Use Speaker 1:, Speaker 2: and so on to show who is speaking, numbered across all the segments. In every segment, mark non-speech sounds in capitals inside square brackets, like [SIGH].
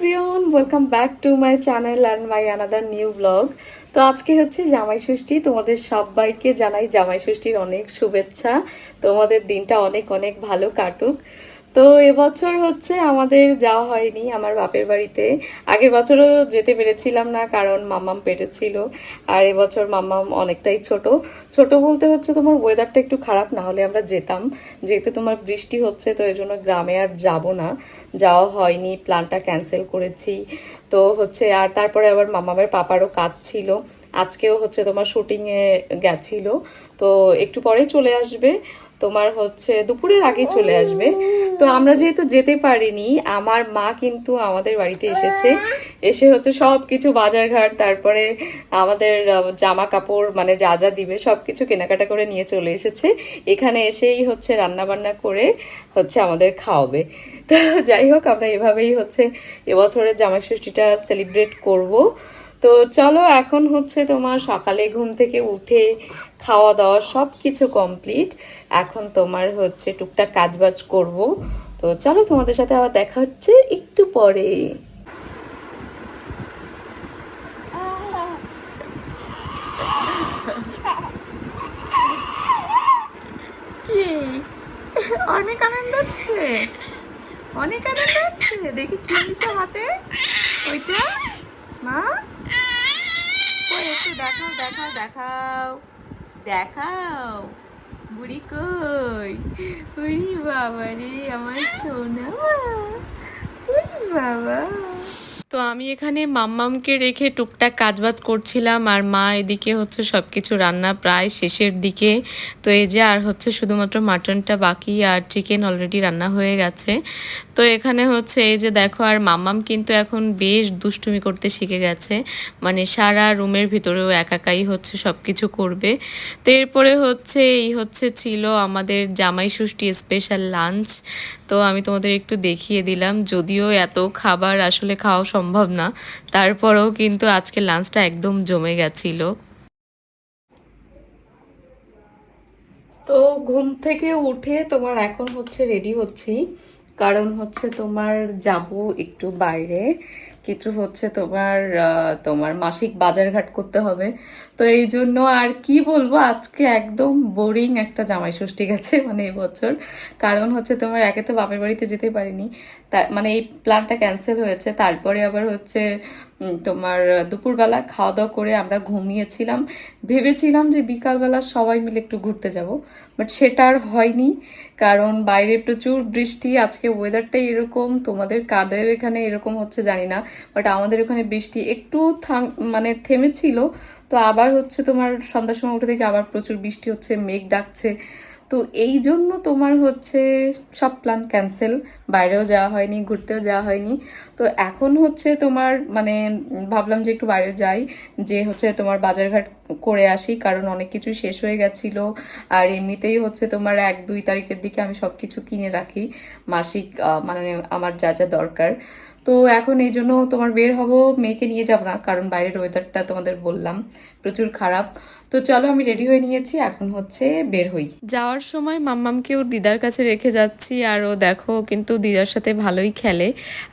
Speaker 1: Everyone welcome back to my channel and my another new blog তো আজকে হচ্ছে জামাই ষষ্ঠী, তোমাদের সবাইকে জানাই জামাই ষষ্ঠীর অনেক শুভেচ্ছা। তোমাদের দিনটা অনেক অনেক ভালো কাটুক। তো এবছর হচ্ছে আমাদের যাওয়া হয়নি আমার বাপের বাড়িতে। আগের বছরও যেতে পেরেছিলাম না কারণ মাম্মাম পেটে ছিল। আর এবছর মাম্মাম অনেকটাই ছোট। ছোট বলতে হচ্ছে তোমার ওয়েদারটা একটু খারাপ, না হলে আমরা যেতাম। যেহেতু তোমার বৃষ্টি হচ্ছে, তো এই জন্য গ্রামে আর যাব না। যাওয়া হয়নি প্ল্যানটা ক্যান্সেল করেছি। তো হচ্ছে আর তারপরে আবার মামামের পাপারও কাজ ছিল। আজকেও হচ্ছে তোমার শুটিংয়ে গেছিল। তো একটু পরে চলে আসবে। তোমার হচ্ছে দুপুরের আগে চলে আসবে। তো আমরা যেহেতু যেতে পারিনি, আমার মা কিন্তু আমাদের বাড়িতে এসেছে। এসে হচ্ছে সব কিছু বাজারঘাট, তারপরে আমাদের জামা কাপড় মানে যা যা দিবে সব কিছু কেনাকাটা করে নিয়ে চলে এসেছে। এখানে এসেই হচ্ছে রান্না বান্না করে হচ্ছে আমাদের খাওয়াবে। তো যাই হোক, আমরা এভাবেই হচ্ছে এবছরের জামাই ষষ্ঠীটা সেলিব্রেট করব। তো চলো এখন হচ্ছে তোমার সকালে ঘুম থেকে উঠে খাওয়া দাওয়া সব কিছু কমপ্লিট এখন তোমার হচ্ছে টুকটাক কাজবাজ করব। তো চলো তোমাদের সাথে আবার দেখা হচ্ছে একটু পরে। কি? অনেক আনন্দ হচ্ছে? অনেক আনন্দ হচ্ছে? দেখি কি হাতে? ওইটা? মা? একটু দেখাও দেখাও দেখাও। দেখাও। বুড়ি কই? উড়ি বাবা রে আমার সোনা। উড়ি বাবা। তো আমি এখানে মাম্মামকে রেখে টুকটাক কাজবাজ করছিলাম আর মা এদিকে হচ্ছে সব কিছু রান্না প্রায় শেষের দিকে। তো এই যে আর হচ্ছে শুধুমাত্র মাটনটা বাকি আর চিকেন অলরেডি রান্না হয়ে গেছে। তো এখানে হচ্ছে এই যে দেখো আর মাম্মাম কিন্তু এখন বেশ দুষ্টুমি করতে শিখে গেছে। মানে সারা রুমের ভিতরেও একাকাই হচ্ছে সব কিছু করবে। তো এরপরে হচ্ছে এই হচ্ছে ছিল আমাদের জামাই ষষ্ঠী স্পেশাল লাঞ্চ তো আমি তোমাদের একটু দেখিয়ে দিলাম। যদিও এত খাবার আসলে খাওয়া সম্ভব না, তারপরেও কিন্তু আজকে লাঞ্চটা একদম জমে গেছিল। তো ঘুম থেকে উঠে তোমার এখন হচ্ছে রেডি হচ্ছি। কারণ হচ্ছে তোমার যাব একটু বাইরে। কিছু হচ্ছে তোমার তোমার মাসিক বাজারঘাট করতে হবে। তো এই জন্য আর কি বলব, আজকে একদম বোরিং একটা জামাই ষষ্ঠী গেছে [LAUGHS] মানে এবছর। কারণ হচ্ছে তোমার একে তো বাপের বাড়িতে যেতে পারিনি। তা মানে এই প্ল্যানটা ক্যান্সেল হয়েছে। তারপরে আবার হচ্ছে তোমার দুপুরবেলা খাওয়া দাওয়া করে আমরা ঘুমিয়েছিলাম। ভেবেছিলাম যে বিকালবেলা সবাই মিলে একটু ঘুরতে যাব বাট সেটা আর হয়নি। কারণ বাইরে প্রচুর বৃষ্টি, আজকে ওয়েদারটাই এরকম, তোমাদের কাদের এখানে এরকম হচ্ছে জানি না। বাট আমাদের ওখানে বৃষ্টি একটু থাম মানে থেমেছিল। তো আবার হচ্ছে তোমার সন্ধ্যার সময় উঠে থেকে আবার প্রচুর বৃষ্টি হচ্ছে, মেঘ ডাকছে। তো এই জন্য তোমার হচ্ছে সব প্ল্যান ক্যান্সেল বাইরেও যাওয়া হয়নি, ঘুরতেও যাওয়া হয়নি। তো এখন হচ্ছে তোমার মানে ভাবলাম যে একটু বাইরে যাই, যে হচ্ছে তোমার বাজারঘাট করে আসি, কারণ অনেক কিছু শেষ হয়ে গেছিল। আর এমনিতেই হচ্ছে তোমার এক, দুই তারিখের দিকে আমি সব কিছু কিনে রাখি। মাসিক মানে আমার যা যা দরকার। তো এখন এই জন্য তোমার বের হব, মেয়েকে নিয়ে যাব না, কারণ বাইরের ওয়েদারটা তোমাদের বললাম, প্রচুর খারাপ। তো চলো আমি রেডি হয়ে নিয়েছি, এখন হচ্ছে বের হই। যাওয়ার সময় মাম্মামকে ওর দিদার কাছে রেখে যাচ্ছি, আর ও দেখো কিন্তু দিদার সাথে ভালোই খেলে।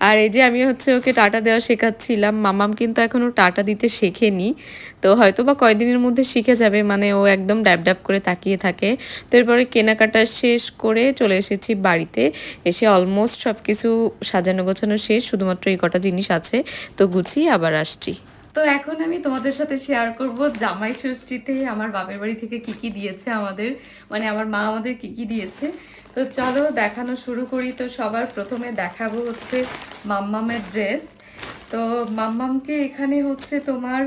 Speaker 1: আর এই যে আমি হচ্ছে ওকে টাটা দেওয়া শেখাচ্ছিলাম, মাম্মাম কিন্তু এখনও টাটা দিতে শেখেনি। তো হয়তো বা কয়দিনের মধ্যে শিখে যাবে মানে ও একদম ড্যাব ড্যাব করে তাকিয়ে থাকে। তো এরপরে কেনাকাটা শেষ করে চলে এসেছি বাড়িতে। এসে অলমোস্ট সব কিছু সাজানো গোছানো শেষ, শুধুমাত্র এই কটা জিনিস আছে। তো গুছিয়ে আবার আসছি। তো এখন আমি তোমাদের সাথে শেয়ার করব জামাই ষষ্ঠীতে আমার বাপের বাড়ি থেকে কি কি দিয়েছে আমাদের মানে আমার মা আমাদের কি কি দিয়েছে। তো চলো দেখানো শুরু করি। তো সবার প্রথমে দেখাবো হচ্ছে মাম্মামের ড্রেস তো মাম্মামকে এখানে হচ্ছে তোমার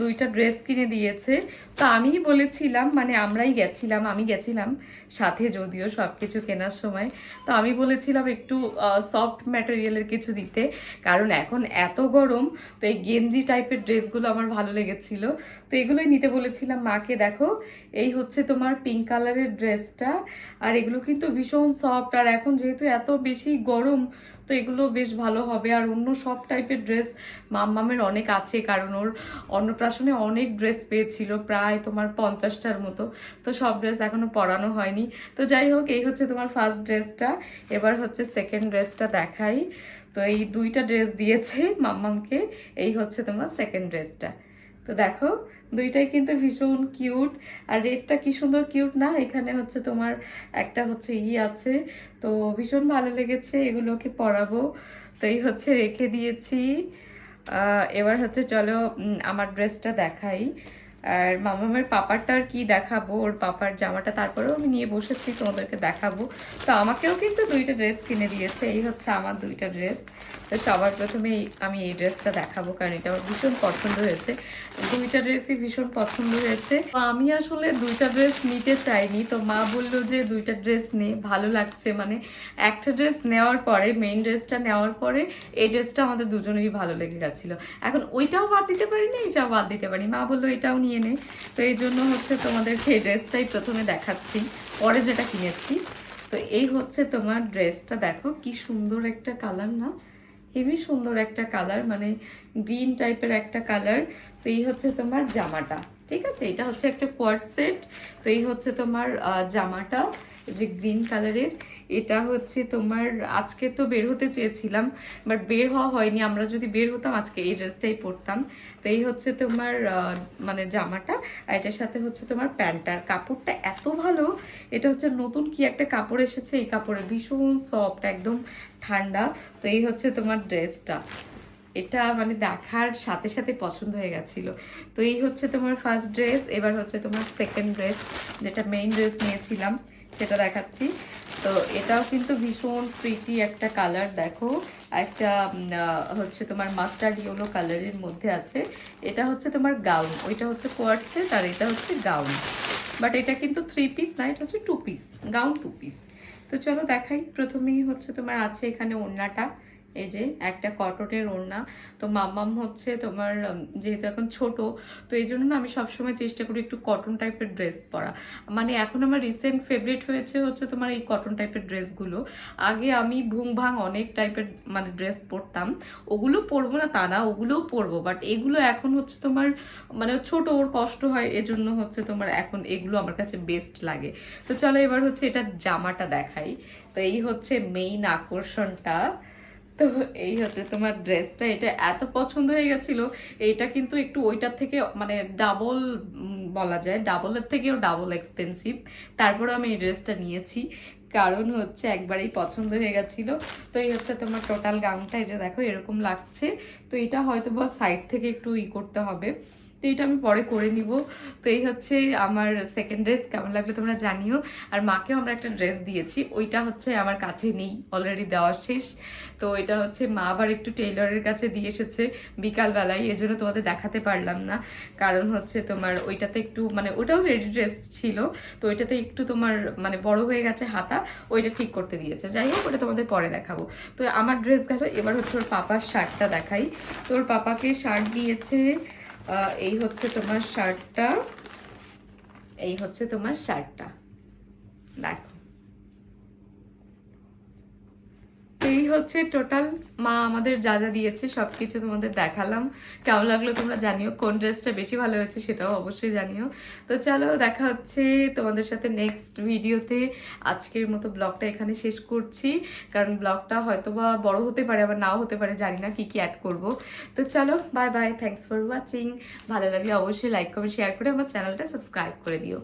Speaker 1: দুইটা ড্রেস কিনে দিয়েছে। তো আমিই বলেছিলাম মানে আমরাই গেছিলাম, আমি গেছিলাম সাথে যদিও সব কিছু কেনার সময়। তো আমি বলেছিলাম একটু সফট ম্যাটেরিয়ালের কিছু দিতে, কারণ এখন এত গরম, তো এই গেঞ্জি টাইপের ড্রেসগুলো আমার ভালো লেগেছিল। তো এগুলোই নিতে বলেছিলাম মাকে, দেখো, এই হচ্ছে তোমার পিঙ্ক কালারের ড্রেসটা, আর এগুলো কিন্তু ভীষণ সফট আর এখন যেহেতু এত বেশি গরম, তো এগুলো বেশ ভালো হবে। আর অন্য সব টাইপের ড্রেস মাম্মামের অনেক আছে, কারণ ওর অন্নপ্রাশনে অনেক ড্রেস পেয়েছিল, প্রায় তোমার পঞ্চাশটার মতো। তো সব ড্রেস এখনও পরানো হয়নি। তো যাই হোক, এই হচ্ছে তোমার ফার্স্ট ড্রেসটা এবার হচ্ছে সেকেন্ড ড্রেসটা দেখাই। তো এই দুইটা ড্রেস দিয়েছে মাম্মামকে। এই হচ্ছে তোমার সেকেন্ড ড্রেসটা তো দেখো, দুইটাই কিন্তু ভীষণ কিউট আর রেডটা কি সুন্দর কিউট না? এখানে হচ্ছে তোমার একটা হচ্ছে ই আছে। তো ভীষণ ভালো লেগেছে, এগুলোকে পরাবো। তো এই হচ্ছে রেখে দিয়েছি। এবার হচ্ছে চলো আমার ড্রেসটা দেখাই। আর মামামের পাপারটা আর কি দেখাবো? ওর পাপার জামাটা তারপরেও আমি নিয়ে বসেছি, তোমাদেরকে দেখাবো। তো আমাকেও কিন্তু দুইটা ড্রেস কিনে দিয়েছে। এই হচ্ছে আমার দুইটা ড্রেস তো সবার প্রথমে আমি এই ড্রেসটা দেখাবো, কারণ এটা আমার ভীষণ পছন্দ হয়েছে। দুইটা ড্রেসই ভীষণ পছন্দ হয়েছে। আমি আসলে দুইটা ড্রেস নিতে চাইনি, তো মা বলল যে দুইটা ড্রেস নে, ভালো লাগছে। মানে একটা ড্রেস নেওয়ার পরে মেইন ড্রেসটা নেওয়ার পরে, এই ড্রেসটা আমাদের দুজনেরই ভালো লেগে গেছিল। এখন ওইটাও বাদ দিতে পারি না এটাও বাদ দিতে পারি মা বলল এটাও নিয়ে নে। তো এই জন্য হচ্ছে তোমাদেরকে এই ড্রেসটাই প্রথমে দেখাচ্ছি, পরে যেটা কিনেছি। তো এই হচ্ছে তোমার ড্রেসটা। দেখো কি সুন্দর একটা কালার না। হেভি সুন্দর একটা কালার মানে গ্রিন টাইপের একটা কালার তো এই হচ্ছে তোমার জামাটা, ঠিক আছে? এটা হচ্ছে একটা কোয়ার্ট সেট তো এই হচ্ছে তোমার জামাটা। যে গ্রিন কালারের এটা হচ্ছে তোমার, আজকে তো বের হতে চেয়েছিলাম বাট বের হওয়া হয়নি। আমরা যদি বের হতাম, আজকে এই ড্রেসটাই পরতাম। তো এই হচ্ছে তোমার মানে জামাটা, আর এটার সাথে হচ্ছে তোমার প্যান্টটার কাপড়টা এত ভালো, এটা হচ্ছে নতুন কি একটা কাপড় এসেছে, এই কাপড়ে ভীষণ সফট একদম ঠান্ডা। তো এই হচ্ছে তোমার ড্রেসটা এটা মানে দেখার সাথে সাথে পছন্দ হয়ে গেছিল। তো এই হচ্ছে তোমার ফার্স্ট ড্রেস এবার হচ্ছে তোমার সেকেন্ড ড্রেস যেটা মেইন ড্রেস নিয়েছিলাম। সেটা দেখাচ্ছি। তো এটাও কিন্তু ভীষণ প্রিটি একটা কালার দেখো। একটা হচ্ছে তোমার মাস্টার্ড ইয়েলো কালারের মধ্যে আছে। এটা হচ্ছে তোমার গাউন ওইটা হচ্ছে কোয়ার্ট সেট আর এটা হচ্ছে গাউন বাট এটা কিন্তু থ্রি পিস না, এটা হচ্ছে two piece gown two piece তো চলো দেখাই, প্রথমেই হচ্ছে তোমার আছে এখানে ওড়নাটা। এই যে একটা কটনের ওড়না। তো মাম্মাম হচ্ছে তোমার যেহেতু এখন ছোট, তো এই জন্য না আমি সবসময় চেষ্টা করি একটু কটন টাইপের ড্রেস পরা। মানে এখন আমার রিসেন্ট ফেভারিট হয়েছে হচ্ছে তোমার এই কটন টাইপের ড্রেসগুলো আগে আমি ভুং ভাং অনেক টাইপের মানে ড্রেস পরতাম। ওগুলো পরবো না তা না, ওগুলোও পরবো। বাট এগুলো এখন হচ্ছে তোমার মানে ছোট, ওর কষ্ট হয়, এজন্য হচ্ছে তোমার এখন এগুলো আমার কাছে বেস্ট লাগে। তো চলো এবার হচ্ছে এটা জামাটা দেখাই। তো এই হচ্ছে মেইন আকর্ষণটা। তো এই হচ্ছে তোমার ড্রেসটা এটা এত পছন্দ হয়ে গেছিল, এইটা কিন্তু একটু ওইটার থেকে মানে ডাবল বলা যায় ডাবলের থেকেও ডাবল এক্সপেন্সিভ তারপরে আমি এই ড্রেসটা নিয়েছি, কারণ হচ্ছে একবারেই পছন্দ হয়ে গেছিল। তো এই হচ্ছে তোমার টোটাল গাউনটা এই যে দেখো এরকম লাগছে। তো এটা হয়তো বা সাইড থেকে একটু ই করতে হবে। তো এটা আমি পরে করে নিব। তো এই হচ্ছে আমার সেকেন্ড ড্রেস কেমন লাগল তোমরা জানিও। আর মাকেও আমরা একটা ড্রেস দিয়েছি, ওইটা হচ্ছে আমার কাছে নেই অলরেডি দেওয়া শেষ। তো এটা হচ্ছে মা আবার একটু টেইলরের কাছে দিয়ে এসেছে বিকালবেলায়, এই জন্য তোমাদের দেখাতে পারলাম না। কারণ হচ্ছে তোমার ওইটাতে একটু মানে ওটাও রেডি ড্রেস ছিল, তো ওইটাতে একটু তোমার মানে বড় হয়ে গেছে হাতা, ওইটা ঠিক করতে দিয়েছে। যাই হোক, ওটা তোমাদের পরে দেখাবো। তো আমার ড্রেস গেল, এবার হচ্ছে ওর পাপার শার্টটা দেখাই। তো ওর পাপাকে শার্ট দিয়েছে এই হচ্ছে তোমার শার্টটা। এই হচ্ছে তোমার শার্টটা। দেখো। এই হচ্ছে টোটাল মা আমাদের যা যা দিয়েছে সব কিছু তোমাদের দেখালাম। কেমন লাগল তোমরা জানিও, কোন ড্রেসটা বেশি ভালো হয়েছে সেটাও অবশ্যই জানিও। তো চলো, দেখা হচ্ছে তোমাদের সাথে নেক্সট ভিডিওতে আজকের মতো ব্লগটা এখানে শেষ করছি, কারণ ব্লগটা হয়তো বা বড় হতে পারে, আবার নাও হতে পারে, জানি না কী কী অ্যাড করব। তো চলো bye bye thanks for watching ভালো লাগলে অবশ্যই লাইক কমেন্ট শেয়ার করে আমার চ্যানেলটা সাবস্ক্রাইব করে দিও।